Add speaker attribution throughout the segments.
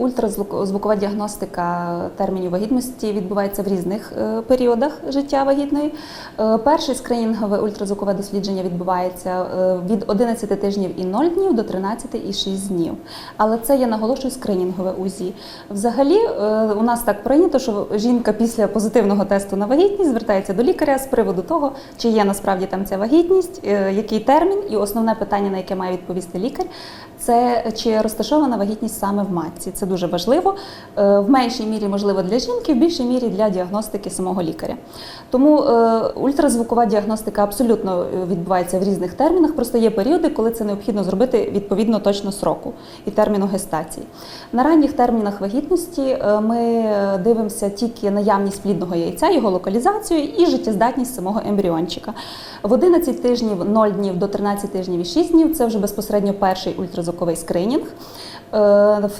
Speaker 1: ультразвукова діагностика термінів вагітності відбувається в різних е, періодах життя вагітної. Е, Перше скринінгове ультразвукове дослідження відбувається е, від 11 тижнів і 0 днів до 13 і 6 днів. Але це я наголошую скринінгове УЗІ. Взагалі, у нас так прийнято, що жінка після позитивного тесту на вагітність звертається до лікаря з приводу того, чи є насправді там ця вагітність, який термін, і основне питання, на яке має відповісти лікар, це чи розташована вагітність саме в матці. Це дуже важливо. Е, В меншій мірі можливо для жінки, в більшій мірі для діагностики самого лікаря. Тому е, ультразвукова діагностика абсолютно е, відбувається в різних термінах. Просто є періоди, коли це необхідно зробити відповідно точно сроку і терміну гестації. На ранніх термінах вагітності ми дивимося тільки наявність плідного яйця, його локалізацію і життєздатність самого ембріончика. В 11 тижнів, 0 днів до 13 тижнів і 6 днів це вже безпосередньо перший ультразвуковий скринінг. Е,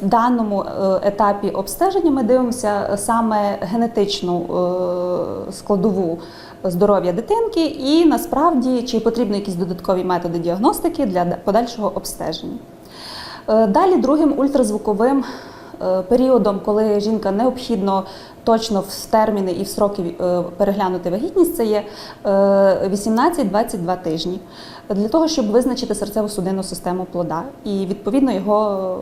Speaker 1: В даному е, етапі обстеження ми дивимося саме генетичну е, складову здоров'я дитинки, і насправді чи потрібні якісь додаткові методи діагностики для подальшого обстеження. Е, Далі другим ультразвуковим е, періодом, коли жінка необхідно точно в терміни і в сроки е, переглянути вагітність, це є е, 18-22 тижні. Для того, щоб визначити серцево-судинну систему плода і відповідно його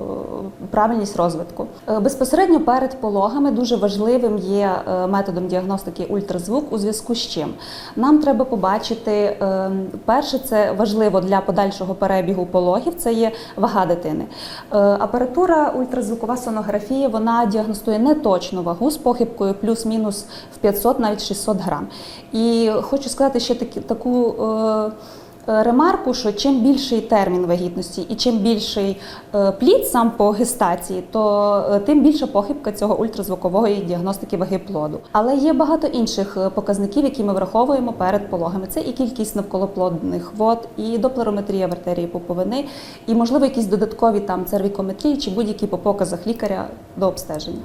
Speaker 1: е, правильність розвитку. Е, Безпосередньо перед пологами дуже важливим є е, методом діагностики ультразвук у зв'язку з чим. Нам треба побачити, е, перше, це важливо для подальшого перебігу пологів, це є вага дитини. Е, Апаратура ультразвукова сонографія вона діагностує неточну вагу з похибкою плюс-мінус в 500, навіть 600 грам. І хочу сказати ще такі, таку. е, е, Ремарку, що чим більший термін вагітності і чим більший е, плід сам по гестації, то е, тим більша похибка цього ультразвукової діагностики ваги плоду. Але є багато інших показників, які ми враховуємо перед пологами. Це і кількість навколоплодних вод, і доплерометрія в артерії пуповини, і можливо якісь додаткові там цервікометрії чи будь-які по показах лікаря до обстеження.